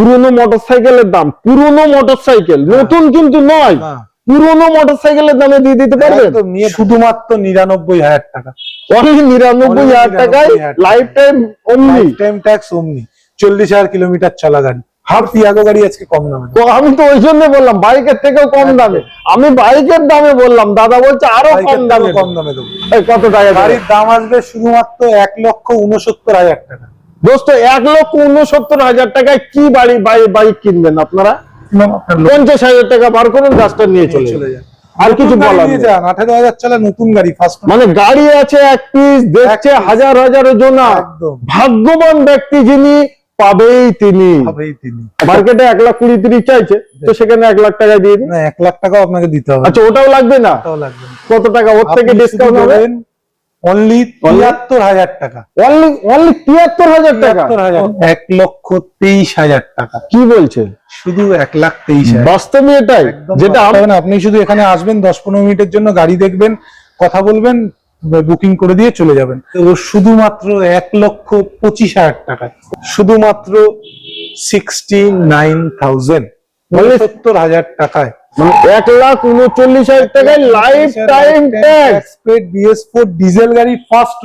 পুরনো মোটরসাইকেলের দাম পুরনো মোটরসাইকেল নতুন কিন্তু নয়। না, পুরনো মোটরসাইকেলের দামে দিয়ে দিতে পারবেন? শুধুমাত্র নিরানব্বই হাজার টাকা। অনলি নিরানব্বই হাজার টাকায় life time life time tax Omni চল্লিশ হাজার কিলোমিটার চলা গাড়ি। হাফ টিয়াগো গাড়ি আজকে কম দামে। তো আমি তো ওই জন্য বললাম বাইকের থেকেও কম দামে। আমি বাইকের দামে বললাম দাদা বলছে আরও কম দামে কম দামে দেবো। কত টাকা গাড়ির দাম আসবে শুধুমাত্র এক লক্ষ উনসত্তর হাজার টাকা। দোস্ত এক লক্ষ উনসত্তর হাজার টাকায় কি বাড়ি বাই- বাইক কিনবেন আপনারা? পঞ্চাশ হাজার টাকা বার করুন গাছটা নিয়ে চলে যান। আর কিছু বলার নিয়ে নেই। যান আঠারো হাজার চালা নতুন গাড়ি মানে গাড়ি আছে এক পিস দেখছে হাজার হাজার জনা। ভাগ্যবান ব্যক্তি যিনি পাবেই তিনি। মার্কেটে এক লাখ কুড়ি তিরিশ চাইছে তো সেখানে এক লাখ টাকা দিয়ে দিন। এক লাখ টাকাও আপনাকে দিতে হবে। আচ্ছা ওটাও লাগবে না? ওটাও লাগবে না। কত টাকা? ওর থেকে ডিসকাউন্ট হবে? অনলি তিয়াত্তর হাজার টাকা। অনলি অনলি তিয়াত্তর হাজার টাকা? এক লক্ষ তেইশ হাজার টাকা। কি বলছেন শুধু এক লাখ তেইশ বাস্তবে এটাই। যেটা না, আপনি শুধু এখানে আসবেন দশ পনেরো মিনিটের জন্য গাড়ি দেখবেন কথা বলবেন বুকিং করে দিয়ে চলে যাবেন। তো শুধুমাত্র এক লক্ষ পঁচিশ হাজার টাকা। শুধুমাত্র সিক্সটি নাইন থাউজেন্ড সত্তর হাজার টাকায়। মানে এক লাখ উনচল্লিশ হাজার টাকায় লাইফ টাইম গাড়ি ফার্স্ট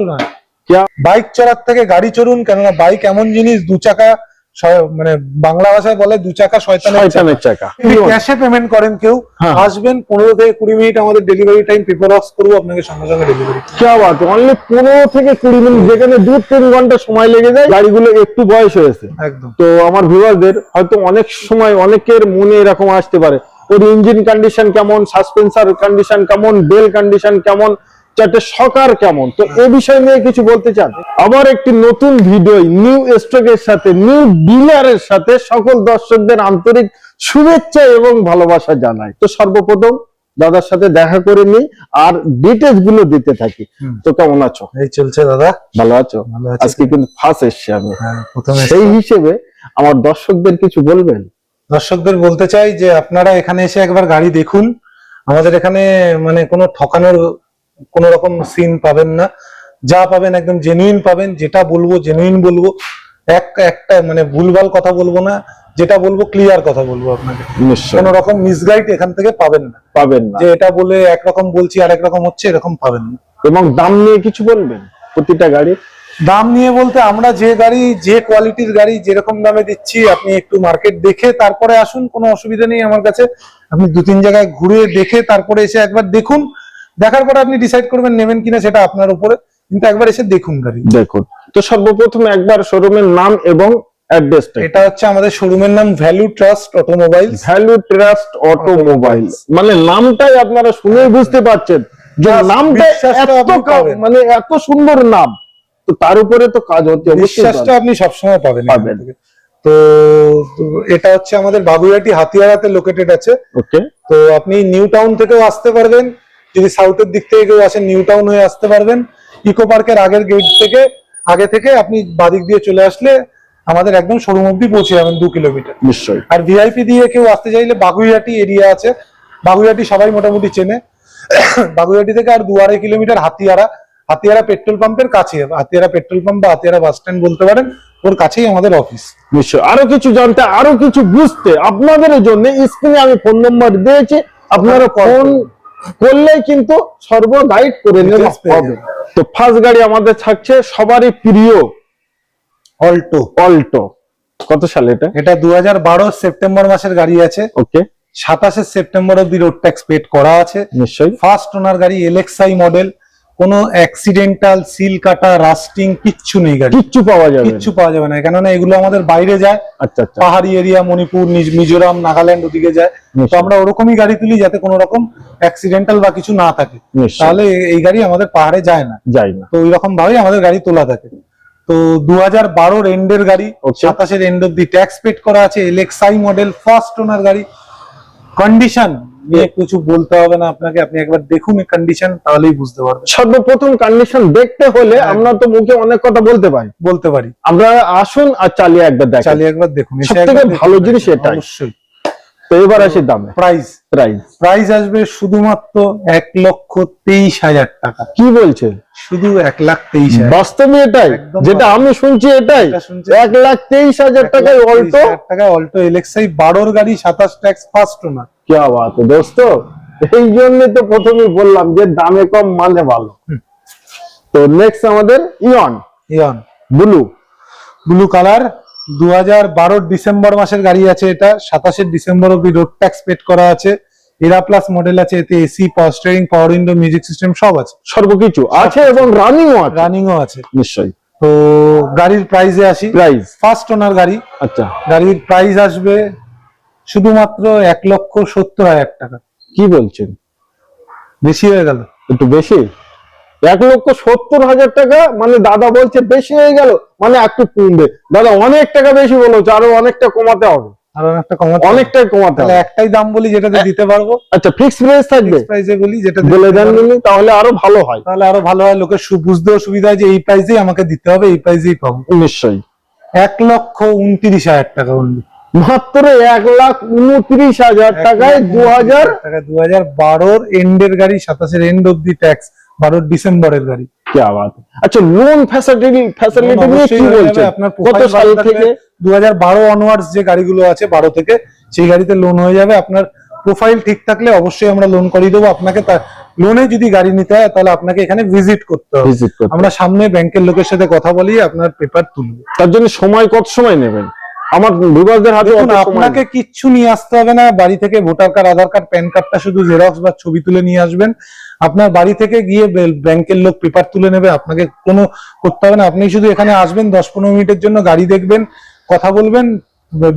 বাইক থেকে গাড়ি চড়ুন কেননা বাইক এমন জিনিস দু চাকা মানে বাংলা ভাষায় দু চাকা চাকা। ক্যাশে পেমেন্ট করেন কেউ হ্যাঁ। পনেরো থেকে কুড়ি মিনিট আমাদের ডেলিভারি টাইম পেপার করব আপনাকে সঙ্গে সঙ্গে অনলি পনেরো থেকে কুড়ি মিনিট যেখানে দু ঘণ্টা সময় লেগে যায় গাড়িগুলো একটু বয়স হয়েছে। একদম। তো আমার ভিউয়ারদের হয়তো অনেক সময় অনেকের মনে এরকম আসতে পারে। ওর ইঞ্জিন কন্ডিশন কেমন সাসপেন্সার কন্ডিশন কেমন বেল কন্ডিশন কেমন চারটে সকার কেমন? তো এ বিষয় নিয়ে কিছু বলতে চান? আবার একটি নতুন ভিডিও নিউ স্টকের সাথে নিউ ডিলারের সাথে সকল দর্শকদের আন্তরিক শুভেচ্ছা এবং ভালোবাসা জানাই। তো সর্বপ্রথম দাদার সাথে দেখা করে নিই আর ডিটেলসগুলো দিতে থাকি। তো কেমন আছো? এই চলছে দাদা। ভালো আছো? আজকে কিন্তু ফার্স্ট এসছি আমি। হ্যাঁ, সেই হিসেবে আমার দর্শকদের কিছু বলবেন? দর্শকদের বলতে চাই যে আপনারা এখানে এসে একবার গাড়ি দেখুন। আমাদের এখানে মানে কোনো ঠকানোর কোনো রকম সিন পাবেন না। যা পাবেন একদম জেনুইন পাবেন যেটা বলব জেনুইন বলব। এক একটা মানে ভুলভাল কথা বলব না যেটা বলব ক্লিয়ার কথা বলব আপনাকে। কোনো রকম মিসগাইড এখান থেকে পাবেন না। পাবেন না। যে এটা বলে একরকম বলছি আর রকম হচ্ছে এরকম পাবেন না। এবং দাম নিয়ে কিছু বলবেন প্রতিটা গাড়ির? দাম নিয়ে বলতে আমরা যে গাড়ি যে কোয়ালিটির গাড়ি যেরকম দামে দিচ্ছি আপনি একটু মার্কেট দেখে তারপরে আসুন কোনো অসুবিধা নেই আমার কাছে। আপনি দু তিন জায়গায় ঘুরে দেখে তারপরে এসে একবার দেখুন। দেখার পরে আপনি ডিসাইড করবেন নেবেন কিনা সেটা আপনার উপরে। কিন্তু একবার এসে দেখুন গাড়ি। দেখুন। তো সর্বপ্রথম একবার শোরুমের নাম এবং অ্যাড্রেসটা এটা হচ্ছে আমাদের শোরুমের নাম Value Trust Automobile Value Trust Automobile মানে নামটাই আপনারা শুনে বুঝতে পারছেন যে নামটা এত। মানে এত সুন্দর নাম। তো তার উপরে তো কাজ অবশ্যই বিশ্বাসটা আপনি সবসময় পাবেন পাবেন। তো এটা হচ্ছে আমাদের বাগুইহাটি হাতিয়ারাতে লোকেটেড আছে। ওকে। তো আপনি নিউ টাউন থেকেও আসতে পারবেন। যদি সাউথের দিক থেকে কেউ আসেন নিউ টাউন হয়ে আসতে পারবেন। ইকো পার্কের আগের গেট থেকে আগে থেকে আপনি বাদিক দিয়ে চলে আসলে আমাদের একদম শোরুম অব্দি পৌঁছে যাবেন দু কিলোমিটার। নিশ্চয়ই। আর ভিআইপি দিয়ে কেউ আসতে চাইলে বাগুইহাটি এরিয়া আছে। বাগুইহাটি সবাই মোটামুটি চেনে। বাগুইহাটি থেকে আর দু আড়াই কিলোমিটার হাতিয়ারা। হাতিয়ারা পেট্রোল পাম্পের কাছে হাতিয়ারা পেট্রোল পাম্প বা হাতিয়ারা বাস স্ট্যান্ড বলতে পারেন ওর কাছেই আমাদের অফিস নিশ্চয়। আরও কিছু জানতে আরও কিছু বুঝতে আপনাদের জন্য স্ক্রিনে আমি ফোন নম্বর দিয়েছি আপনারা ফোন করলেই কিন্তু সর্ব গাইড করে নেওয়া Details হবে তো ফার্স্ট গাড়ি আমাদের থাকছে সবারই প্রিয় অল্টো অল্টো কত সালে এটা? এটা দু হাজার বারো সেপ্টেম্বর মাসের গাড়ি আছে। ওকে সাতাশে সেপ্টেম্বর অব্দি রোড ট্যাক্স পেড করা আছে। নিশ্চয়ই। ফার্স্ট ওনার গাড়ি এলএক্সআই মডেল কোনো অ্যাক্সিডেন্টাল সিল কাটা রাস্টিং কিচ্ছু নেই গাড়ি কিচ্ছু পাওয়া যাবে। কিচ্ছু পাওয়া যাবে না। কেননা এগুলো আমাদের বাইরে যায়। আচ্ছা আচ্ছা। পাহাড়ি এরিয়া মণিপুর মিজোরাম নাগাল্যান্ড ওদিকে যায়। তো আমরা ওরকমই গাড়ি তুলি যাতে কোনো রকম অ্যাক্সিডেন্টাল বা কিছু না থাকে। তাহলে এই গাড়ি আমাদের পাহাড়ে যায় না। যাই না। তো ওই রকম আমাদের গাড়ি তোলা থাকে। তো দু হাজার বারোর এন্ডের গাড়ি. সাতাশের এন্ড অব্দি ট্যাক্স পেড করা আছে। এলএক্সআই মডেল ফার্স্ট ওনার গাড়ি। কন্ডিশন নিয়ে কিছু বলতে হবে না আপনাকে আপনি একবার দেখুন কন্ডিশন তাহলেই বুঝতে পারবেন। সর্বপ্রথম কন্ডিশন দেখতে হলে হ্যাঁ। আমরা তো মুখে অনেক কথা বলতে পারি। বলতে পারি। আমরা আসুন আর চালিয়ে একবার দেখেন চালিয়ে একবার দেখুন সবথেকে ভালো জিনিস এটা অবশ্যই। তো এবার আসি দামে। প্রাইস প্রাইস প্রাইস আসবে শুধুমাত্র এক লক্ষ তেইশ হাজার টাকা। কি বলছেন? শুধু এক লাখ তেইশ হাজার। বাস্তবে এটাই। যেটা আমি শুনছি এটাই। এক লাখ তেইশ হাজার টাকায় অল্টো টাকায় অল্টো এলেক্সাই বারোর গাড়ি সাতাশ ট্যাক্স ফার্স্ট ওনার কে বাত দোস্ত? এই জন্য তো প্রথমেই বললাম যে দামে কম মানে ভালো। তো নেক্সট আমাদের Eon Eon blue blue colour দু হাজার ডিসেম্বর মাসের গাড়ি আছে এটা সাতাশের ডিসেম্বর অব্দি রোড ট্যাক্স পেড করা আছে। এরা প্লাস মডেল আছে এতে AC power steering power window music system সব আছে। সর্বকিছু আছে এবং রানিংও আছে। রানিংও আছে। নিশ্চয়ই। তো গাড়ির প্রাইসে আসি। প্রাইস ফার্স্ট ওনার গাড়ি। আচ্ছা। গাড়ির প্রাইস আসবে শুধুমাত্র এক লক্ষ সত্তর হাজার টাকা। কি বলছেন? বেশি হয়ে গেল। একটু বেশি? এক লক্ষ সত্তর হাজার টাকা মানে দাদা বলছে বেশি হয়ে গেল মানে একটু কমবে। দাদা অনেক টাকা বেশি বলেছে আরও অনেকটা কমাতে হবে। আর একটা কমাতে হবে। অনেকটাই কমাতে হবে। একটাই দাম বলি যেটাতে দিতে পারব। আচ্ছা ফিক্স প্রাইস থাকবে? প্রাইসে বলি যেটা বলে দেন তাহলে আরও ভালো হয়। তাহলে আরও ভালো হয়। লোকের বুঝতেও সুবিধা হয় যে এই প্রাইসেই আমাকে দিতে হবে এই প্রাইসেই পাবো নিশ্চয়ই। এক লক্ষ উনত্রিশ হাজার টাকা অনলি মাত্র এক লাখ উনত্রিশ হাজার টাকায় দু হাজার দু হাজার বারোর এন্ডের গাড়ি সাতাশের এন্ড অব্দি ট্যাক্স বারোর ডিসেম্বরের গাড়ি। কি আবার আচ্ছা লোন ফ্যাসিলিটি ফ্যাসিলিটি নিয়ে কি বলছেন? আপনার কত সাল থেকে? দু হাজার বারো অনওয়ার্ডস যে গাড়িগুলো আছে বারো থেকে সেই গাড়িতে লোন হয়ে যাবে। আপনার প্রোফাইল ঠিক থাকলে অবশ্যই আমরা লোন করিয়ে দেবো। আপনাকে লোনে যদি গাড়ি নিতে হয় তাহলে আপনাকে এখানে ভিজিট করতে হবে। আমরা সামনে ব্যাংকের লোকের সাথে কথা বলি আপনার পেপার তুলবো। তার জন্য সময় কত সময় নেবেন? আমার বিভাগদের হাতে আপনাকে। কিচ্ছু নিয়ে আসতে হবে না। বাড়ি থেকে voter card Aadhaar card PAN কার্ডটা শুধু জেরক্স বা ছবি তুলে নিয়ে আসবেন। আপনার বাড়ি থেকে গিয়ে ব্যাংকের লোক পেপার তুলে নেবে আপনাকে কোনো করতে হবে না। আপনি শুধু এখানে আসবেন দশ পনেরো মিনিটের জন্য গাড়ি দেখবেন কথা বলবেন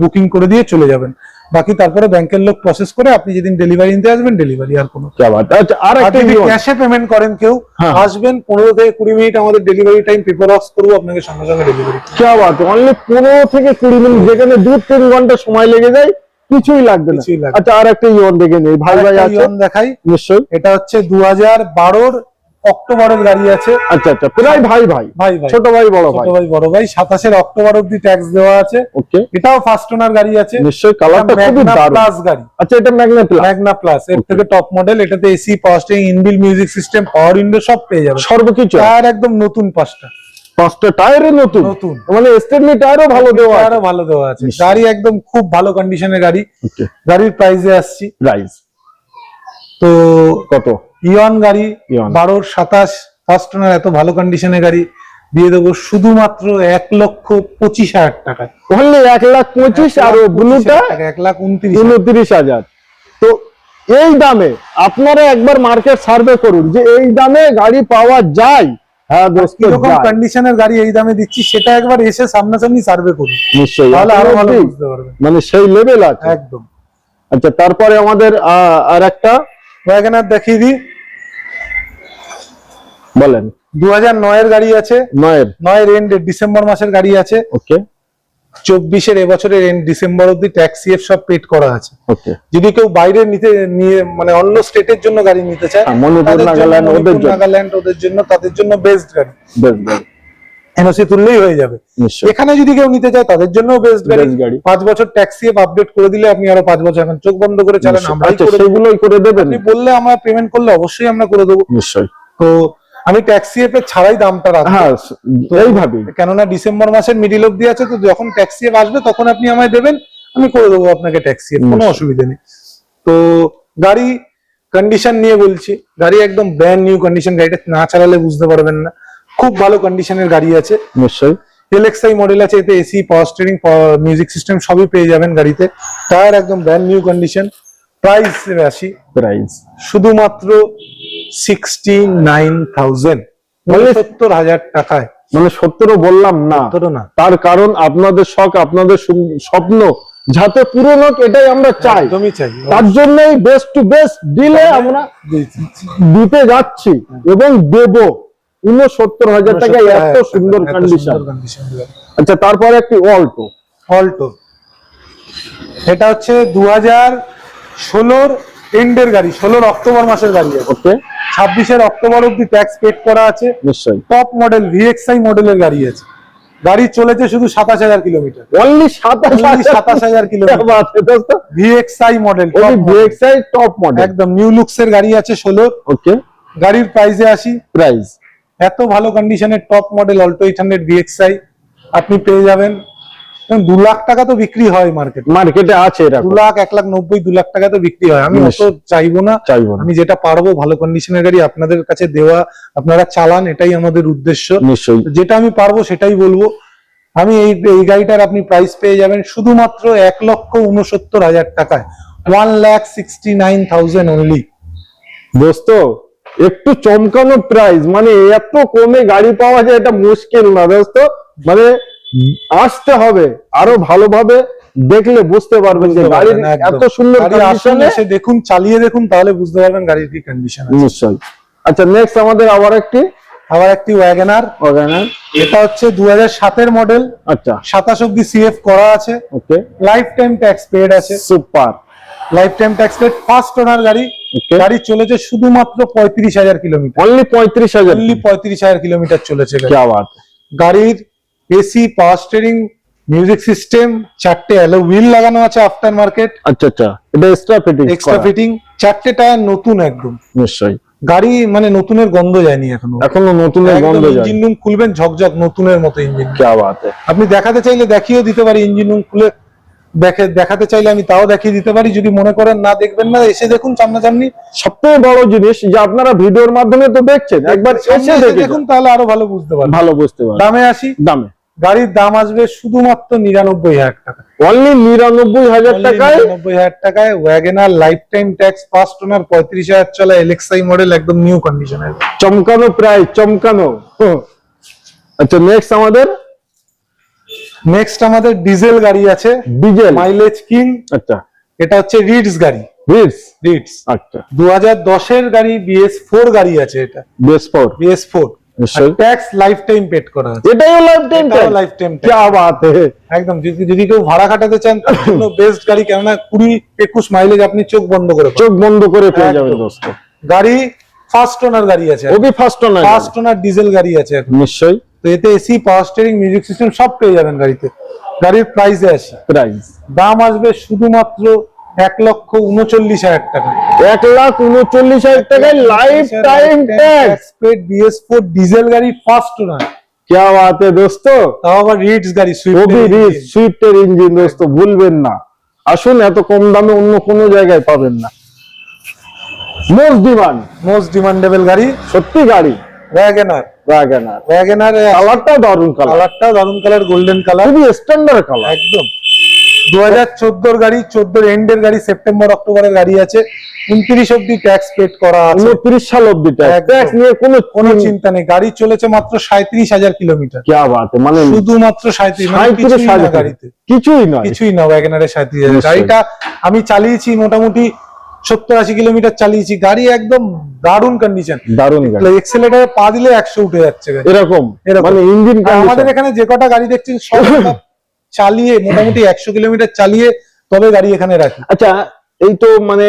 বুকিং করে দিয়ে চলে যাবেন। বাকি তারপরে ব্যাংকের লোক প্রসেস করে আপনি যেদিন ডেলিভারি নিতে আসবেন ডেলিভারি আর কোনো। আচ্ছা আর যদি ক্যাশে পেমেন্ট করেন কেউ? হ্যাঁ। আসবেন পনেরো থেকে কুড়ি মিনিট আমাদের ডেলিভারি টাইম পেপার অক্স করব আপনাকে সঙ্গে সঙ্গে ডেলিভারি কি আবার অনলি পনেরো থেকে কুড়ি মিনিট যেখানে দু তিন ঘণ্টা সময় লেগে যায় কিছুই লাগবে না। আচ্ছা আর একটা ইয়ন দেখে নেই। ভাই ভাই আছে? দেখাই। নিশ্চয়ই। এটা হচ্ছে দু হাজার বারোর অক্টোবরের গাড়ি আছে। আচ্ছা আচ্ছা প্রায় ভাই ভাই। ভাই ভাই। ছোট ভাই বড় ছোট ভাই ভাই বড় ভাই। সাতাশের অক্টোবর অব্দি ট্যাক্স দেওয়া আছে। ওকে এটাও ফার্স্ট ওনার গাড়ি আছে। নিশ্চয়ই কালারটা খুবই দারুণ। প্লাস গাড়ি। আচ্ছা এটা ম্যাগনা প্লাস ম্যাগনা প্লাস এর থেকে টপ মডেল এটাতে AC power steering inbuilt music system power window সব পেয়ে যাবে। সর্বকিছু আর একদম নতুন পাঁচটা পাঁচটা টায়ারে নতুন। নতুন। মানে স্টেডলি টায়ারও ভালো দেওয়া টায়ারও ভালো দেওয়া আছে। গাড়ি একদম খুব ভালো কন্ডিশনের গাড়ি। গাড়ির প্রাইসে আসছি। প্রাইস তো কত? ইয়ন গাড়ি ইয়ন। বারোর সাতাশ ফার্স্ট ওনার এত ভালো কন্ডিশনের গাড়ি। দিয়ে দেবো শুধুমাত্র এক লক্ষ পঁচিশ হাজার টাকায়। অনলি এক লাখ পঁচিশ আর ব্লুটা এক লাখ উনত্রিশ উনত্রিশ হাজার। তো এই দামে আপনারা একবার মার্কেট সার্ভে করুন যে এই দামে গাড়ি পাওয়া যায় হ্যাঁ দোস্ত কন্ডিশনের গাড়ি এই দামে দিচ্ছি সেটা একবার এসে সামনাসামনি সার্ভে করুন। নিশ্চয়ই। তাহলে আরও ভালো বুঝতে পারবেন। মানে সেই লেভেল আছে। একদম। আচ্ছা তারপরে আমাদের আর একটা? ওয়াগনার দেখিয়ে দিই। বলেন। দু হাজার নয়ের গাড়ি আছে। নয়ের। নয়ের এন্ড ডিসেম্বর মাসের গাড়ি আছে। ওকে চব্বিশের এবছরের ডিসেম্বর অব্দি ট্যাক্সি এফ সব পেড করা আছে। যদি কেউ বাইরে নিতে নিয়ে মানে অন্য স্টেটের জন্য গাড়ি নিতে চায় হ্যাঁ, নাগাল্যান্ড, ওদের জন্য। তাদের জন্য বেস্ট গাড়ি। এনওসি তুললেই হয়ে যাবে। এখানে যদি কেউ নিতে চায় তাদের জন্য বেস্ট গাড়ি। পাঁচ বছর ট্যাক্সি আপডেট করে দিলে আপনি আরও পাঁচ বছর এখন চোখ বন্ধ করে চালান। আমরাই আচ্ছা করে সেগুলোই করে দেবেন। আপনি বললে আমরা পেমেন্ট করলে অবশ্যই আমরা করে দেবো। নিশ্চয়ই। তো আমি ট্যাক্সি এর ছাড়াই দামটা রাখব। হ্যাঁ এইভাবেই। কেননা ডিসেম্বর মাসের মিডিল অব্দি আছে তো যখন ট্যাক্সি এফ আসবে তখন আপনি আমায় দেবেন আমি করে দেবো আপনাকে ট্যাক্সি কোনো অসুবিধা নেই। তো গাড়ি কন্ডিশন নিয়ে বলছি গাড়ি একদম ব্র্যান্ড নিউ কন্ডিশন গাড়িটা না চালালে বুঝতে পারবেন না। খুব ভালো কন্ডিশনের গাড়ি আছে। নিশ্চয়ই। এলএক্সআই মডেল আছে এতে AC power steering music system সবই পেয়ে যাবেন গাড়িতে। টায়ার একদম ব্র্যান্ড নিউ কন্ডিশন প্রাইস আসি প্রাইস শুধুমাত্র সিক্সটি নাইন থাউজেন্ড মানে- সত্তর হাজার টাকায়। মানে সত্তরও বললাম না। না। তার কারণ আপনাদের শখ আপনাদের স্বপ্ন যাতে পূরণ হোক এটাই আমরা চাই। একদমই চাই। তার জন্যই বেস্ট টু বেস্ট দিলে আমরা দিতে যাচ্ছি এবং দেব। উনসত্তর হাজার টাকায় এত সুন্দর কন্ডিশন আচ্ছা তারপরে একটি অল্টো। অল্টো। এটা হচ্ছে দু হাজার ষোলোর এন্ডের গাড়ি ষোলোর অক্টোবর মাসের গাড়ি। ওকে। ছাব্বিশের অক্টোবর অব্দি ট্যাক্স পেড করা আছে। নিশ্চয়ই। টপ মডেল ভিএক্সআই মডেলের গাড়ি আছে। গাড়ি চলেছে শুধু সাতাশ হাজার কিলোমিটার। অনলি সাতাশ 27,000 kilometre. VXI model VXI top model একদম নিউ লুকস এর গাড়ি আছে ষোলো। ওকে গাড়ির প্রাইসে আসি প্রাইস এত ভালো কন্ডিশনের top model Alto eight hundred VXI আপনি পেয়ে যাবেন। দু লাখ টাকা তো বিক্রি হয় মার্কেট মার্কেটে আছে দু এরকম লাখ এক লাখ নব্বই দু লাখ টাকা তো বিক্রি হয়। আমি অত চাইব না। চাইব আমি যেটা পারব ভালো কন্ডিশনের গাড়ি আপনাদের কাছে দেওয়া আপনারা চালান এটাই আমাদের উদ্দেশ্য। নিশ্চয়ই। যেটা আমি পারব সেটাই বলব। আমি এই এই গাড়িটার আপনি প্রাইস পেয়ে যাবেন শুধুমাত্র এক লক্ষ উনসত্তর হাজার টাকায়। One lakh sixty nine thousand only দোস্ত একটু চমকানো প্রাইস মানে এত কমে গাড়ি পাওয়া যায় এটা মুশকিল না দোস্ত। মানে আসতে হবে আরও ভালোভাবে দেখলে বুঝতে পারবেন যে গাড়ির এত সুন্দর এসে দেখুন চালিয়ে দেখুন তাহলে বুঝতে পারবেন গাড়ির কি কন্ডিশন নিশ্চয় আচ্ছা নেক্সট আমাদের আবার একটি? আবার একটি ওয়াগনার ওয়াগনার এটা হচ্ছে 2007 এর মডেল আচ্ছা। 27 অবধি সিএফ করা আছে। Okay. Life time tax paid আছে। Super life time tax paid first owner গাড়ি গাড়ি চলেছে শুধুমাত্র 35000 কিলোমিটার। অনলি 35000 অনলি 35000 কিলোমিটার চলেছে গাড়ির AC power steering music system চারটে অ্যালো হুইল লাগানো আছে আফটার মার্কেট আচ্ছা আচ্ছা এটা এক্সট্রা ফিটিং এক্সট্রা ফিটিং চারটে টায়ার নতুন একদম। নিশ্চয়ই। গাড়ি মানে নতুনের গন্ধ যায়নি এখনও। এখনও নতুনের গন্ধ যায় ইঞ্জিন রুম খুলবেন ঝকঝক নতুনের মতো ইঞ্জিন কি বাত আপনি দেখাতে চাইলে দেখিয়েও দিতে পারি ইঞ্জিন রুম খুলে দেখে দেখাতে চাইলে আমি তাও দেখিয়ে দিতে পারি যদি মনে করেন না দেখবেন না এসে দেখুন সামনাসামনি। সবচেয়ে বড় জিনিস যে আপনারা ভিডিওর মাধ্যমে তো দেখছেন একবার এসে দেখুন তাহলে আরও ভালো বুঝতে পারবেন। ভালো বুঝতে পারবেন। দামে আসি? দামে। গাড়ির দাম আসবে শুধুমাত্র নিরানব্বই হাজার টাকা। অনলি নিরানব্বই হাজার টাকায়? নিরানব্বই হাজার টাকায় WagonR life time tax first owner পঁয়ত্রিশ হাজার চলা এলএক্সআই মডেল একদম নিউ কন্ডিশনের চমকানো প্রায় চমকানো। আচ্ছা নেক্সট আমাদের? নেক্সট আমাদের ডিজেল গাড়ি আছে ডিজেল মাইলেজ কিং আচ্ছা। এটা হচ্ছে রিডস গাড়ি। রিডস রিডস আচ্ছা। দু হাজার দশের গাড়ি বিএস ফোর গাড়ি আছে এটা। Base four BS four নিশ্চয়ই ট্যাক্স লাইফ টাইম পেড করা আছে এটাও লাইফ টাইম এটাও lifetime tax। क्या बात है একদম যদি যদি কেউ ভাড়া খাটাতে চান তার জন্য বেস্ট গাড়ি কেননা কুড়ি একুশ মাইলেজ আপনি চোখ বন্ধ করে পাবেন। চোখ বন্ধ করে পেয়ে যাবেন একদম। দোস্ত গাড়ি ফার্স্ট ওনার গাড়ি আছে ও বি ফার্স্ট না ফার্স্ট ওনার ডিজেল গাড়ি আছে এখন নিশ্চয়ই তো এতে AC power steering music system সব পেয়ে যাবেন গাড়িতে গাড়ির প্রাইসে আসি প্রাইস দাম আসবে শুধুমাত্র এক লক্ষ উনচল্লিশ হাজার টাকা এক লাখ উনচল্লিশ হাজার টাকায় lifetime tax paid BS four diesel গাড়ি ফার্স্ট ওনার क्या बात है दोस्तों তাও আবার রিডস গাড়ি ও বি রিচ সুইফট সুইফটের ইঞ্জিন দোস্ত ভুলবেন না আসুন এত কম দামে অন্য কোনো জায়গায় পাবেন না মোস্ট ডিমান্ড মোস্ট ডিমান্ডেবল গাড়ি সত্যি গাড়ি ওয়াগেনার ওয়াগনার ওয়াগেনার কালারটাও দারুণ কালার কালারটাও দারুণ কালার গোল্ডেন কালার খুবই স্ট্যান্ডার্ড কালার একদম দু হাজার চোদ্দোর গাড়ি এন্ড এর গাড়ি সেপ্টেম্বর অক্টোবরের গাড়ি আছে। উনত্রিশ অব্দি ট্যাক্স পেড করা উনত্রিশ সাল অব্দি ট্যাক্স নিয়ে কোনো কোনো চিন্তা নেই। গাড়ি চলেছে মাত্র সাঁত্রিশ হাজার কিলোমিটার। বাত মানে শুধুমাত্র সাঁত্রিশ মানে গাড়িতে কিছুই না কিছুই না ওয়াগনারের সাঁত্রিশ হাজার। গাড়িটা আমি চালিয়েছি মোটামুটি সত্তর আশি কিলোমিটার চালিয়েছি। গাড়ি একদম দারুণ কন্ডিশন দারুণ এক্সেলেটারে পা দিলে একশো উঠে যাচ্ছে এরকম। এরকম। মানে ইঞ্জিন আমাদের এখানে যে কটা গাড়ি দেখছেন সব চালিয়ে মোটামুটি একশো কিলোমিটার চালিয়ে তবে গাড়ি এখানে রাখি। আচ্ছা এই তো মানে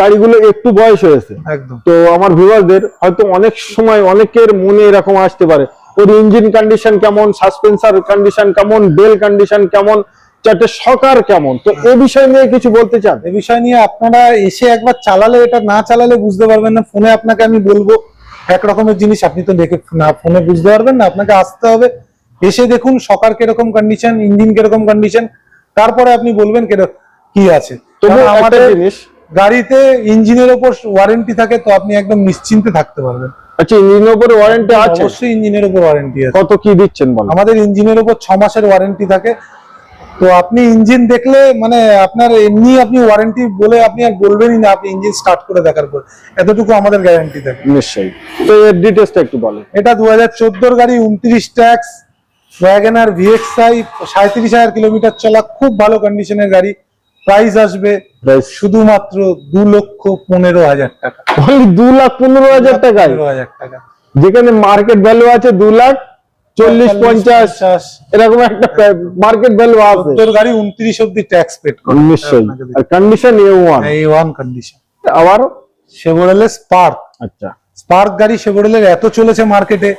গাড়িগুলো একটু বয়স হয়েছে। একদম। তো আমার ভিউয়ারদের হয়তো অনেক সময় অনেকের মনে এরকম আসতে পারে ওর ইঞ্জিন কন্ডিশন কেমন সাসপেন্সার কন্ডিশন কেমন বেল কন্ডিশন কেমন চারটে সকার কেমন। তো এ বিষয় নিয়ে কিছু বলতে চান? এ বিষয় নিয়ে আপনারা এসে একবার চালালে এটা না চালালে বুঝতে পারবেন না। ফোনে আপনাকে আমি বলব এক রকমের জিনিস আপনি তো দেখে না ফোনে বুঝতে পারবেন না আপনাকে আসতে হবে। এসে দেখুন সকার কীরকম কন্ডিশন ইঞ্জিন কীরকম কন্ডিশন তারপরে আপনি বলবেন কি আছে। তবু আমাদের জিনিস গাড়িতে ইঞ্জিনের ওপর ওয়ারেন্টি থাকে তো আপনি একদম নিশ্চিন্তে থাকতে পারবেন। আচ্ছা ইঞ্জিনের উপরে ওয়ারেন্টি আছে? অবশ্যই ইঞ্জিনের উপর ওয়ারেন্টি আছে। কত কি দিচ্ছেন বলো আমাদের ইঞ্জিনের উপর ছ মাসের ওয়ারেন্টি থাকে। তো আপনি ইঞ্জিন দেখলে মানে আপনার এমনি আপনি ওয়ারেন্টি বলে আপনি আর বলবেনই না আপনি ইঞ্জিন স্টার্ট করে দেখার পর। এতটুকু আমাদের গ্যারান্টি থাকে। নিশ্চয়ই। তো এর ডিটেলসটা একটু বলেন। এটা দু হাজার চোদ্দোর গাড়ি উনত্রিশ ট্যাক্স ওয়াগনার ভিএক্সআই সাঁত্রিশ হাজার কিলোমিটার চলা খুব ভালো কন্ডিশনের গাড়ি। প্রাইস আসবে শুধুমাত্র দু লক্ষ পনেরো হাজার টাকা। দু লাখ পনেরো হাজার পনেরো হাজার টাকা। যেখানে মার্কেট ভ্যালু আছে দু লাখ চল্লিশ পঞ্চাশ এরকম একটা মার্কেট ভ্যালু আছে। চোদ্দোর গাড়ি উনত্রিশ অব্দি ট্যাক্স পেড করে। নিশ্চয়ই আর কন্ডিশন এ ওয়ান এই ওয়ান কন্ডিশন আবার? শেভরলে স্পার্ক আচ্ছা। স্পার্ক গাড়ি শেভরলের এত চলেছে মার্কেটে।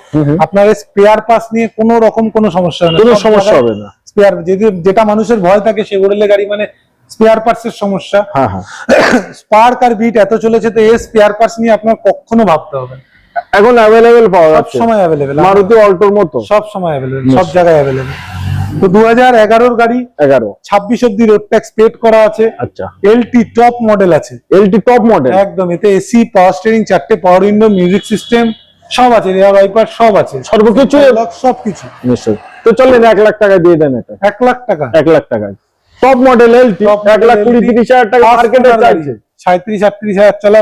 আপনার স্পেয়ার পাস নিয়ে কোনো রকম কোনো সমস্যা হবে না। কোনো সমস্যা হবে না। স্পেয়ার যদি যেটা মানুষের ভয় থাকে শেভরলে গাড়ি মানে স্পেয়ার পার্টস এর সমস্যা। হ্যাঁ হ্যাঁ। স্পার্ক আর বিট এত চলেছে তো এই স্পেয়ার পার্টস নিয়ে আপনার কখনো ভাবতে হবে এখন অ্যাভেলেবেল পাওয়া সব সময় অ্যাভেলেবেল মারুতি অল্টোর মতো। সব সময় অ্যাভেলেবেল সব জায়গায় অ্যাভেলেবেল তো দু হাজার এগারোর গাড়ি এগারো। ছাব্বিশ অব্দি রোড ট্যাক্স পেড করা আছে। আচ্ছা। এলটি টপ মডেল আছে। এলটি টপ মডেল একদম এতে এসি পাওয়ার স্টিয়ারিং চারটে পাওয়ার উইন্ডো মিউজিক সিস্টেম সব আছে রেয়ার ওয়াইপার সব আছে। সর্বকিছু সব কিছু। নিশ্চয়ই। তো চলেন এক লাখ টাকা দিয়ে দেন এটা। এক লাখ টাকা। এক লাখ টাকায় টপ মডেল এলটি এক লাখ কুড়ি তিরিশ হাজার টাকা মার্কেটে চাইছে। সাঁত্রিশ আটত্রিশ হাজার চলা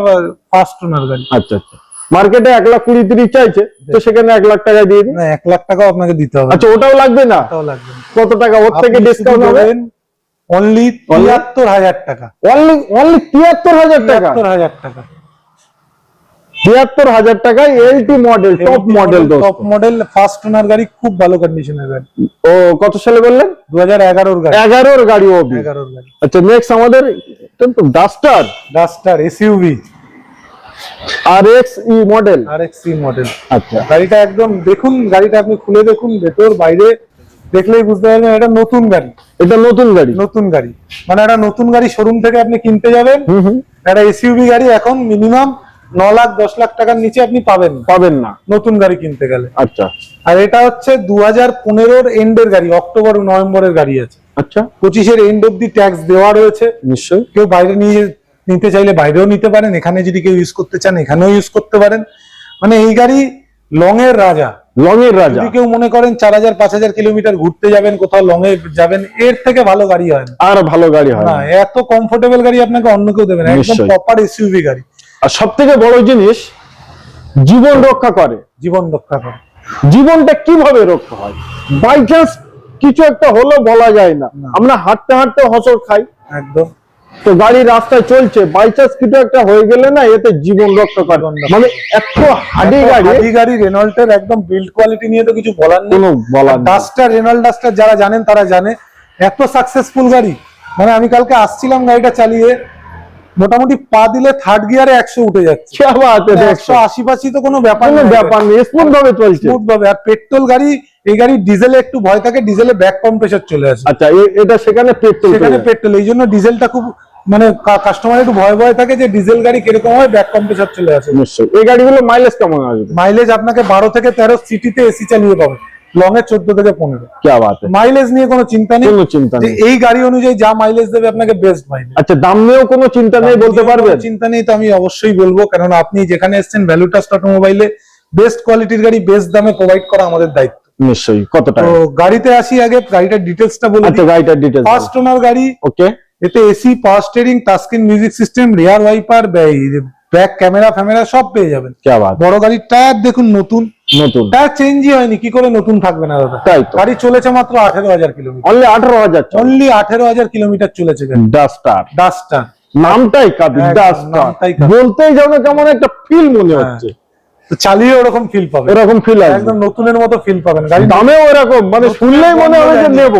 ফার্স্ট ওনার গাড়ি। আচ্ছা আচ্ছা। মার্কেটে এক লাখ কুড়ি তিরিশ চাইছে। তো সেখানে এক লাখ টাকা দিয়ে দিন। এক লাখ টাকাও আপনাকে দিতে হবে। আচ্ছা ওটাও লাগবে না? ওটাও লাগবে। কত টাকা? ওর থেকে ডিসকাউন্ট হবে? অনলি তিয়াত্তর হাজার টাকা। অনলি অনলি তিয়াত্তর হাজার টাকা? তিয়াত্তর হাজার টাকা। তিয়াত্তর হাজার টাকায় LT model top model top model first owner গাড়ি খুব ভালো কন্ডিশনের গাড়ি। ও কত সালে বললেন? দু হাজার এগারোর গাড়ি। এগারোর গাড়ি অবধি এগারোর গাড়ি। আচ্ছা নেক্সট আমাদের Duster Duster SUV R X E model R X C model আচ্ছা। গাড়িটা একদম দেখুন গাড়িটা আপনি খুলে দেখুন ভেতর বাইরে দেখলেই বুঝতে পারবেন এটা নতুন গাড়ি। এটা নতুন গাড়ি। নতুন গাড়ি। মানে একটা নতুন গাড়ি শোরুম থেকে আপনি কিনতে যাবেন। হুম হুম। একটা এসইউভি গাড়ি এখন মিনিমাম ন লাখ দশ লাখ টাকার নিচে আপনি পাবেন। পাবেন না। নতুন গাড়ি কিনতে গেলে। আচ্ছা। আর এটা হচ্ছে দু হাজার পনেরোর এন্ডের গাড়ি অক্টোবর নভেম্বরের গাড়ি আছে। আচ্ছা। পঁচিশের এন্ড অব্দি ট্যাক্স দেওয়া রয়েছে। নিশ্চয়ই। কেউ বাইরে নিয়ে নিতে চাইলে বাইরেও নিতে পারেন। এখানে যদি কেউ ইউজ করতে চান এখানেও ইউজ করতে পারেন। মানে এই গাড়ি লং এর রাজা। লং এর রাজা কেউ মনে করেন চার হাজার পাঁচ হাজার কিলোমিটার ঘুরতে যাবেন কোথাও লং এ যাবেন এর থেকে ভালো গাড়ি হয় না। আর ভালো গাড়ি হয় না। এত কমফোর্টেবল গাড়ি আপনাকে অন্য কেউ দেবে না একদম। প্রপার এসইউভি গাড়ি। আর সব থেকে বড় জিনিস জীবন রক্ষা করে। জীবন রক্ষা করে। জীবনটা কীভাবে রক্ষা হয়? বাই চান্স কিছু একটা হলো বলা যায় না। না। আমরা হাঁটতে হাঁটতে হসর খাই। একদম। তো গাড়ি রাস্তায় চলছে বাই চান্স কিছু একটা হয়ে গেলে না এতে জীবন রক্ষা করবেন না মানে এত হাডি গাড়ি হাডি গাড়ি রেনল্টের একদম বিল্ড কোয়ালিটি নিয়ে তো কিছু বলার নেই। কোনো বলার ডাস্টার রেনল্ট ডাস্টার যারা জানেন তারা জানে এত সাকসেসফুল গাড়ি। মানে আমি কালকে আসছিলাম গাড়িটা চালিয়ে মোটামুটি পা দিলে থার্ড গিয়ারে একশো উঠে যাচ্ছে। মানে একশো আশি পাশি তো কোনো ব্যাপার ব্যাপার নেই স্মুথ ভাবে চলছে। স্মুথ ভাবে। আর পেট্রোল গাড়ি এই গাড়ির ডিজেলে একটু ভয় থাকে ডিজেলে ব্যাক কম্প্রেসার চলে আসে। আচ্ছা এটা সেখানে পেট্রোল সেখানে পেট্রোল এই জন্য ডিজেলটা খুব মানে কাস্টমার একটু ভয় ভয় থাকে যে ডিজেল গাড়ি কীরকম হয় ব্যাক কম্প্রেসার চলে আসে। নিশ্চয়ই। এই গাড়িগুলো মাইলেজ কেমন আসবে? মাইলেজ আপনাকে বারো থেকে তেরো সিটিতে এসি চালিয়ে পাবে। লং এ চোদ্দ থেকে পনেরো। মাইলেজ নিয়ে কোনো চিন্তা নেই। কোনো চিন্তা নেই। এই গাড়ি অনুযায়ী যা মাইলেজ দেবে আপনাকে বেস্ট মাইলেজ আচ্ছা দাম নিয়েও কোনো চিন্তা নেই বলতে পারবে চিন্তা নেই তো আমি অবশ্যই বলব কারণ আপনি যেখানে এসেছেন ভ্যালুটাস অটোমোবাইলে বেস্ট কোয়ালিটির গাড়ি বেস্ট দামে প্রোভাইড করা আমাদের দায়িত্ব। নিশ্চয়ই। কত টাকা? তো গাড়িতে আসি আগে গাড়িটার ডিটেলসটা বলে আচ্ছা গাড়িটার ডিটেলস ফার্স্ট ওনার গাড়ি ওকে এতে AC power steering টাস্কিন music system rear wiper back camera ফ্যামেরা সব পেয়ে যাবেন। বড় গাড়ির টায়ার দেখুন নতুন। নতুন। টায়ার চেঞ্জই হয়নি কি করে নতুন থাকবে না দাদা? তাই তো। গাড়ি চলেছে মাত্র আঠেরো হাজার কিলোমিটার অনলি আঠেরো হাজার অনলি আঠেরো হাজার কিলোমিটার চলেছে ডাস্টার ডাস্টার নামটাই কাবির ডাস্টার বলতেই যেন কেমন একটা ফিল মনে হচ্ছে। চালিয়ে ওরকম ফিল পাবে এরকম ফিল একদম নতুনের মতো ফিল পাবেন। গাড়ি দামেও এরকম মানে শুনলেই মনে হবে যে নেব।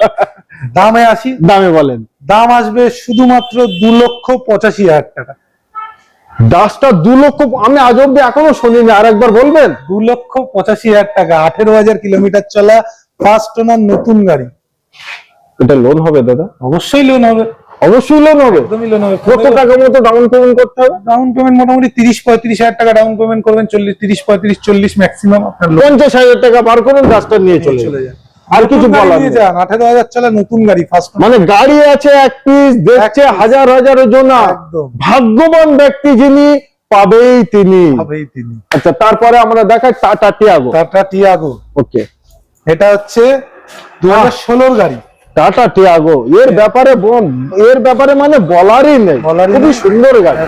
দামে আসি। দামে বলেন। দাম আসবে শুধুমাত্র দু লক্ষ পঁচাশি হাজার টাকা। ডাস্টার দু লক্ষ আমি আজ অব্দি এখনও শুনিনি আর একবার বলবেন? দু লক্ষ পঁচাশি হাজার টাকা আঠেরো হাজার কিলোমিটার চলা ফার্স্ট ওনার নতুন গাড়ি। এটা লোন হবে দাদা? অবশ্যই লোন হবে। অবশ্যই লোন হবে। একদমই লোন হবে। কত টাকা মতো ডাউন পেমেন্ট করতে হবে? ডাউন পেমেন্ট মোটামুটি তিরিশ পঁয়ত্রিশ হাজার টাকা ডাউন পেমেন্ট করবেন চল্লিশ তিরিশ পঁয়ত্রিশ চল্লিশ ম্যাক্সিমাম আপনার লোন পঞ্চাশ হাজার টাকা বার করুন ডাস্টার নিয়ে চলে যান। আর কিছু বলার নেই। যান হাজার চলা নতুন গাড়ি ফার্স্ট মানে গাড়ি আছে এক পিস দেখছে। হাজার জন্য একদম। ভাগ্যবান ব্যক্তি যিনি পাবেই তিনি। হবেই তিনি। আচ্ছা তারপরে আমরা দেখাই Tata Tiago. Tata Tiago. Okay. এটা হচ্ছে দু হাজার ষোলোর গাড়ি। টাটা টিয়াগো। এর ব্যাপারে ব- এর ব্যাপারে মানে বলারই নেই। খুবই সুন্দর গাড়ি।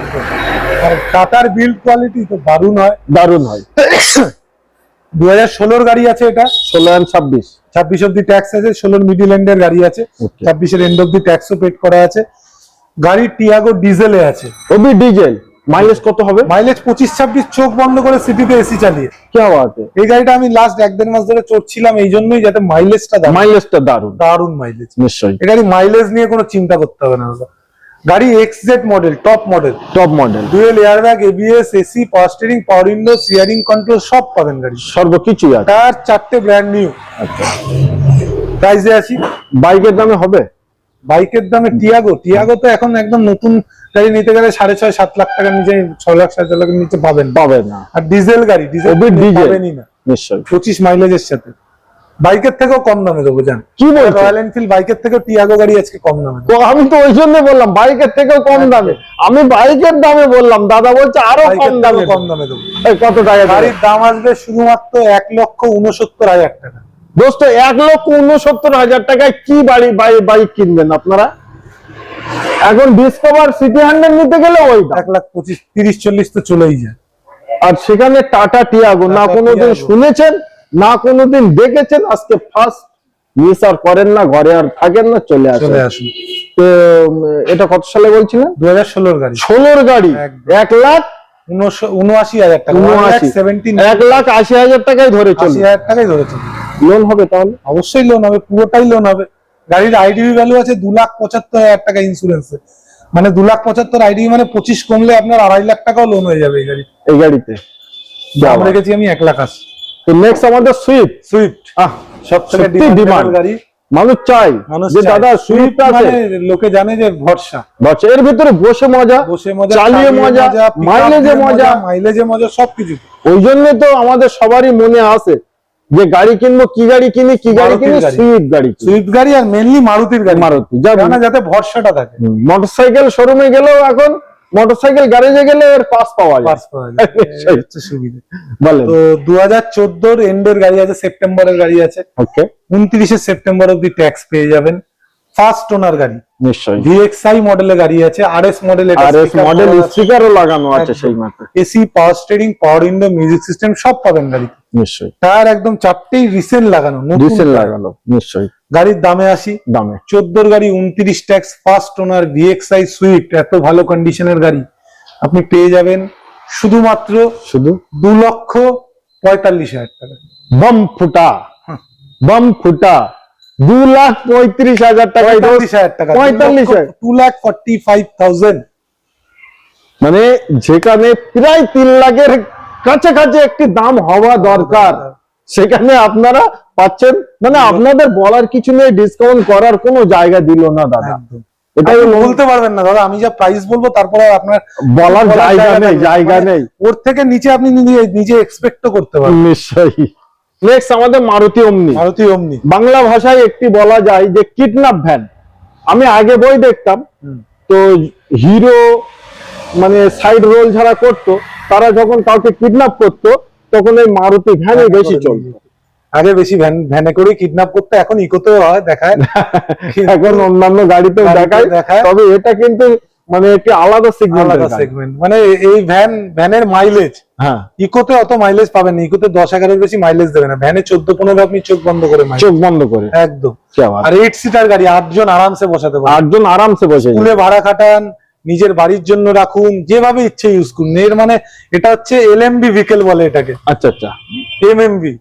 টাটার বিল্ড কোয়ালিটি তো দারুণ হয়। দারুণ হয়। দু হাজার ষোলোর গাড়ি আছে এটা। ষোলো অ্যান্ড ছাব্বিশ। ছাব্বিশ অব্দি ট্যাক্স আছে ষোলোর মিডিল এন্ডের গাড়ি আছে। ছাব্বিশের এন্ড অব্দি ট্যাক্সও পেড করা আছে। গাড়ি টিয়াগো ডিজেলে আছে। ওবি ডিজেল মাইলেজ কত হবে? মাইলেজ পঁচিশ ছাব্বিশ চোখ বন্ধ করে সিটিতে এসি চালিয়ে। কে বাতে এই গাড়িটা আমি লাস্ট এক দেড় মাস ধরে চড়ছিলাম এই জন্যই যাতে মাইলেজটা মাইলেজটা দারুণ। দারুণ মাইলেজ নিশ্চয়ই। এই গাড়ি মাইলেজ নিয়ে কোনো চিন্তা করতে হবে না গাড়ি X Z model top model top model dual air airbag ABS AC power steering power window steering control সব পাবেন গাড়ি সর্বকিছুই আছে। তার চারটে ব্র্যান্ড নিউ আচ্ছা। প্রাইসে আছি। বাইকের দামে হবে? বাইকের দামে টিয়াগো টিয়াগো তো এখন একদম নতুন গাড়ি নিতে গেলে সাড়ে ছয় সাত লাখ টাকার নিচে ছ লাখ সাত লাখের নিচে পাবেন। না। পাবে না। আর ডিজেল গাড়ি ডিজেল পাবেনই না। নিশ্চয়ই। পঁচিশ মাইলেজের সাথে। বাইকের থেকেও কম দামে দেবো জান। কি বলছো রয়্যাল এনফিল্ড বাইকের থেকেও টিয়াগো গাড়ি আজকে কম দামে তো আমি তো ওই জন্য বললাম বাইকের থেকেও কম দামে। আমি বাইকের দামে বললাম দাদা বলছে আরও কম দামে কম দামে দেবো। কত টাকা গাড়ির দাম আসবে শুধুমাত্র এক লক্ষ উনসত্তর হাজার টাকা। দোস্ত এক লক্ষ উনসত্তর হাজার টাকায় কি বাড়ি বাই- বাইক কিনবেন আপনারা? এখন ডিসকভার সিটি হান্ড্রেড নিতে গেলে ওই এক লাখ পঁচিশ তিরিশ চল্লিশ তো চলেই যায়। আর সেখানে টাটা টিয়াগো না কোনোদিন শুনেছেন না কোনোদিন দেখেছেন? আজকে ফার্স্ট মিস আর করেন না ঘরে আর থাকেন না চলে আসেন। আসুন। তো এটা কত সালে বলছিলেন? দু হাজার ষোলোর গাড়ি। ষোলোর গাড়ি। এক লাখ উনআশি হাজার টাকা। এক লাখ আশি হাজার টাকায় ধরে চলবে হাজার টাকাই ধরেছে লোন হবে তাহলে? অবশ্যই লোন হবে পুরোটাই লোন হবে। গাড়ির আইডিবি ভ্যালু আছে দু লাখ পঁচাত্তর হাজার টাকা ইন্স্যুরেন্স মানে দু লাখ পঁচাত্তর আইডিবি মানে পঁচিশ কমলে আপনার আড়াই লাখ টাকাও লোন হয়ে যাবে এই গাড়ি। এই গাড়িতে? দাম রেখেছি আমি এক লাখ আশি। তো নেক্সট আমাদের সুইফট সুইফট আহ সব থেকে ডিমান্ড গাড়ি। মানুষ চাই যে দাদা সুইফট আছে। মানে লোকে জানে যে ভরসা। বাচ্চা এর ভিতরে বসে মজা বসে মজা চালিয়ে মজা মাইলেজে মজা। মাইলেজে মজা সবকিছু। ওই জন্য তো আমাদের সবারই মনে আসে যে গাড়ি কিনবো কি গাড়ি কিনি কি গাড়ি কিনি। সুইফট গাড়ি। সুইফট গাড়ি আর মেনলি মারুতির গাড়ি। মারুতি যাতে ভরসাটা থাকে। মোটরসাইকেল শোরুমে গেলেও এখন মোটরসাইকেল গ্যারেজে গেলে এর পাস পাওয়া যায়। পাস পাওয়া যায়। সুবিধা। বলে তো দু হাজার চোদ্দোর এন্ডের গাড়ি আছে সেপ্টেম্বরের গাড়ি আছে। ওকে উনত্রিশে সেপ্টেম্বর অব্দি ট্যাক্স পেয়ে যাবেন। ফার্স্ট ওনার গাড়ি। নিশ্চয়ই। ভিএক্সআই মডেলের গাড়ি আছে R S model R S model স্টিকারও লাগানো আছে সেই মাত্র। AC power steering power window music system সব পাবেন গাড়িতে। নিশ্চয়ই। টায়ার একদম চারটেই রিসেন্ট লাগানো নতুন ডিসেল লাগানো নিশ্চয়ই। গাড়ির দামে আসি। দামে। চোদ্দোর গাড়ি উনত্রিশ tax first owner VXI Swift এত ভালো কন্ডিশনের গাড়ি। আপনি পেয়ে যাবেন শুধুমাত্র শুধু? দু লক্ষ পঁয়তাল্লিশ হাজার টাকা। বম ফুটা। বম ফুটা। দু লাখ পঁয়ত্রিশ হাজার টাকা পঁয়তাল্লিশ হাজার টাকা। পঁয়তাল্লিশ হাজার। Two lakh forty five thousand মানে যেখানে প্রায় তিন লাখের কাছাকাছি একটি দাম হওয়া দরকার। সেখানে আপনারা পাচ্ছেন। মানে আপনাদের বলার কিছু নেই ডিসকাউন্ট করার কোনো জায়গা দিল না দাদা। আপনি বলতে পারবেন না দাদা আমি যা প্রাইস বলব তারপরে আপনার বলার জায়গা নেই জায়গা মানে নেই। ওর থেকে নিচে আপনি নিজে নিজে এক্সপেক্টও করতে পারবেন। নিশ্চয়ই। নেক্সট আমাদের মারুতি অমনি মারুতি অমনি বাংলা ভাষায় একটি বলা যায় যে কিডন্যাপ ভ্যান আমি আগে বই দেখতাম। তো হিরো মানে সাইড রোল যারা করতো। তারা যখন কাউকে কিডন্যাপ করতো তখন এই মারুতি ভ্যানে বেশি চলতো। আগে বেশি ভ্যান ভ্যানে করে কিডন্যাপ করতে এখন ইকোতেও হয় দেখায়। এখন অন্যান্য গাড়িতে গাড়িতেও দেখায়। দেখায়। তবে এটা কিন্তু মানে একটি আলাদা সেগমেন্ট আলাদা সেগমেন্ট মানে এই ভ্যান ভ্যানের মাইলেজ হ্যাঁ। ইকোতে অত মাইলেজ পাবেন না ইকোতে দশ এগারোর বেশি মাইলেজ দেবে না। ভ্যানে চোদ্দ পনেরো আপনি চোখ বন্ধ করে চোখ বন্ধ করে। একদম। আর এইট সিটার গাড়ি আটজন আরামসে বসাতে পারেন আটজন আরামসে বসে স্কুলে ভাড়া খাটান নিজের বাড়ির জন্য রাখুন যেভাবে ইচ্ছে ইউজ করুন। এর মানে এটা হচ্ছে এলএমবি ভিকেল বলে এটাকে। আচ্ছা আচ্ছা। MMB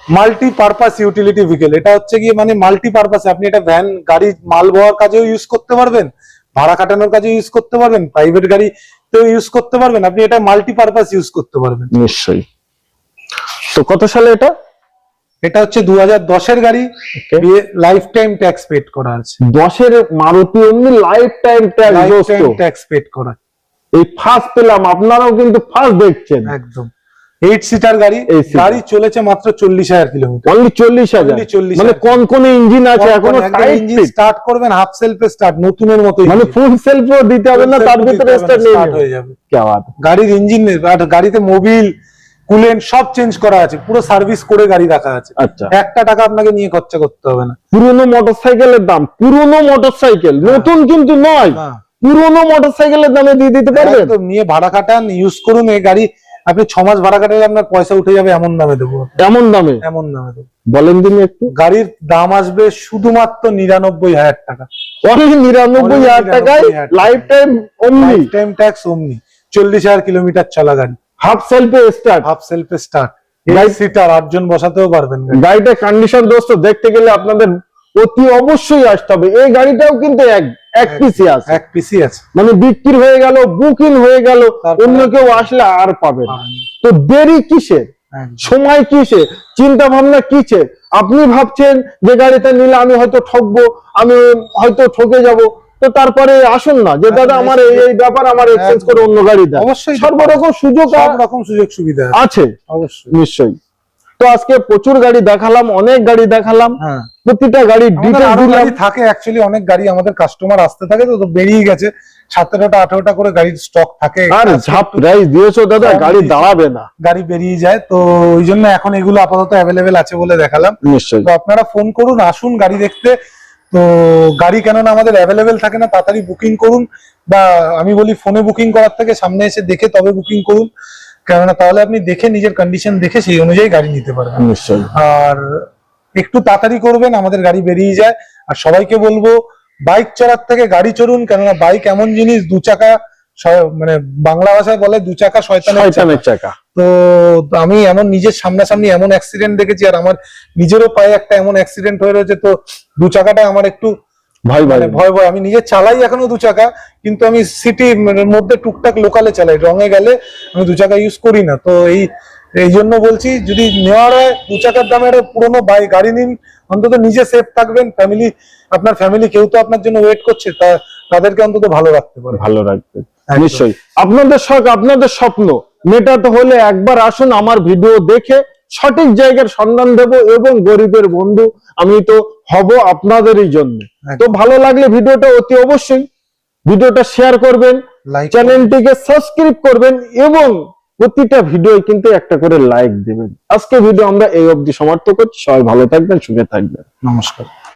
multi purpose utility vehicle এটা হচ্ছে গিয়ে মানে মাল্টি পারপাস আপনি এটা ভ্যান গাড়ি মাল বওয়ার কাজেও ইউজ করতে পারবেন। ভাড়া কাটানোর কাজে ইউজ করতে পারবেন প্রাইভেট গাড়িতেও ইউজ করতে পারবেন আপনি এটা মাল্টি পারপাস ইউজ করতে পারবেন। নিশ্চয়ই। তো কত সালে এটা? এটা হচ্ছে দু হাজার দশের গাড়ি লাইফ টাইম ট্যাক্স পেড করা আছে। দশের Maruti Omni lifetime tax tax paid করা। এই ফার্স্ট পেলাম আপনারাও কিন্তু ফার্স্ট দেখছেন। একদম। এইট সিটার গাড়ি গাড়ি চলেছে মাত্র চল্লিশ হাজার কিলোমিটার অনলি চল্লিশ হাজার? মানে কোন কোন ইঞ্জিন আছে? এখনও ইঞ্জিন স্টার্ট করবেন হাফ সেলফে স্টার্ট নতুনের মতো মানে ফুল সেলফ দিতে হবে না তার ভিতরে স্টার্ট। হয়ে যাবে। গাড়ির ইঞ্জিন গাড়িতে মোবিল কুলেন্ট সব চেঞ্জ করা আছে পুরো সার্ভিস করে গাড়ি রাখা আছে। আচ্ছা। একটা টাকা আপনাকে নিয়ে খরচা করতে হবে না। পুরনো মোটরসাইকেলের দাম পুরনো মোটরসাইকেল নতুন কিন্তু নয়। না। পুরনো মোটরসাইকেলের দামে দিয়ে দিতে পারবেন? একদম নিয়ে ভাড়া কাটান ইউজ করুন এই গাড়ি আপনি ছ মাস ভাড়া কাটালে আপনার পয়সা উঠে যাবে এমন দামে দেবো এমন দামে? এমন দামে দেবো। বলেন দিন একটু। গাড়ির দাম আসবে শুধুমাত্র নিরানব্বই হাজার টাকা। অনলি নিরানব্বই হাজার টাকায় lifetime Omni time tax Omni চল্লিশ হাজার কিলোমিটার চলা গাড়ি। হাফ সেলফে স্টার্ট হাফ সেলফে স্টার্ট Guys- সিটার আটজন বসাতেও পারবেন গাড়ি। গাড়িটার কন্ডিশন দোস্ত দেখতে গেলে আপনাদের অতি অবশ্যই আসতে হবে। এই গাড়িটাও কিন্তু এক এক পিসি আছে। এক পিসি আছে। মানে বিক্রি হয়ে গেল বুকিং হয়ে গেল অন্য কেউ আসলে আর পাবে না। তো দেরি কিসের সময় কিসে? চিন্তা ভাবনা কিসে? আপনি ভাবছেন যে গাড়িটা নিলে আমি হয়তো ঠকবো আমি হয়তো ঠকে যাব। তো তারপরে আসুন না যে দাদা আমার এই এই ব্যাপার আমার এক্সচেঞ্জ করে অন্য গাড়ি দেয় অবশ্যই সর্বরকম সুযোগ সব রকম সুযোগ সুবিধা আছে। আছে। অবশ্যই। নিশ্চয়ই। তো আজকে প্রচুর গাড়ি দেখালাম অনেক গাড়ি দেখালাম। হ্যাঁ। প্রতিটা ডিটেলস দিলাম। গাড়ি থাকে অ্যাকচুয়ালি অনেক গাড়ি আমাদের কাস্টমার আসতে থাকে তো তো বেরিয়ে গেছে। সতেরোটা আঠারোটা করে গাড়ির স্টক থাকে। আর ঝাপ প্রাইস দিয়েছ দাদা গাড়ি দাঁড়াবে না। গাড়ি বেরিয়ে যায় তো ওই জন্য এখন এগুলো আপাতত অ্যাভেলেবেল আছে বলে দেখালাম। নিশ্চয়ই। তো আপনারা ফোন করুন আসুন গাড়ি দেখতে। তো গাড়ি কেননা আমাদের অ্যাভেলেবেল থাকে না তাড়াতাড়ি বুকিং করুন। বা আমি বলি ফোনে বুকিং করার থেকে সামনে এসে দেখে তবে বুকিং করুন। কেননা তাহলে আপনি দেখে নিজের কন্ডিশন দেখে সেই অনুযায়ী গাড়ি নিতে পারবেন। নিশ্চয়ই। আর একটু তাড়াতাড়ি করবেন আমাদের গাড়ি বেরিয়ে যায়। আর সবাইকে বলব বাইক চড়ার থেকে গাড়ি চড়ুন কেননা বাইক এমন জিনিস দু চাকা মানে বাংলা ভাষায় বলে দু চাকা শয়তানের চাকা। শয়তানের চাকা। তো আমি এমন নিজের সামনাসামনি এমন অ্যাক্সিডেন্ট দেখেছি আর আমার নিজেরও পায়ে একটা এমন অ্যাক্সিডেন্ট হয়ে রয়েছে তো দু চাকাটা আমার একটু ভাই ভাই মানে ভয়। ভয় আমি নিজে চালাই এখনও দু চাকা কিন্তু আমি সিটি মধ্যে টুকটাক লোকালে চালাই রঙে গেলে আমি দু চাকা ইউজ করি না। তো এই এই জন্য বলছি যদি নেওয়ার হয় দু চাকার দামে একটা পুরোনো বাই গাড়ি নিন অন্তত নিজে সেফ থাকবেন ফ্যামিলি আপনার ফ্যামিলি কেউ তো আপনার জন্য ওয়েট করছে তা তাদেরকে অন্তত ভালো রাখতে পারে। ভালো রাখবে একদম। নিশ্চয়ই। আপনাদের শখ আপনাদের স্বপ্ন মেটাতে হলে একবার আসুন আমার ভিডিও দেখে সঠিক জায়গার সন্ধান দেব এবং গরিবের বন্ধু আমি তো হব আপনাদেরই জন্য। তো ভালো লাগলে ভিডিওটা অতি অবশ্যই ভিডিওটা শেয়ার করবেন চ্যানেলটিকে সাবস্ক্রাইব করবেন এবং প্রতিটা ভিডিও কিন্তু একটা করে লাইক দেবেন। আজকে ভিডিও আমরা এই অবধি সমাপ্ত করছি। সবাই ভালো থাকবেন সুখে থাকবেন। নমস্কার।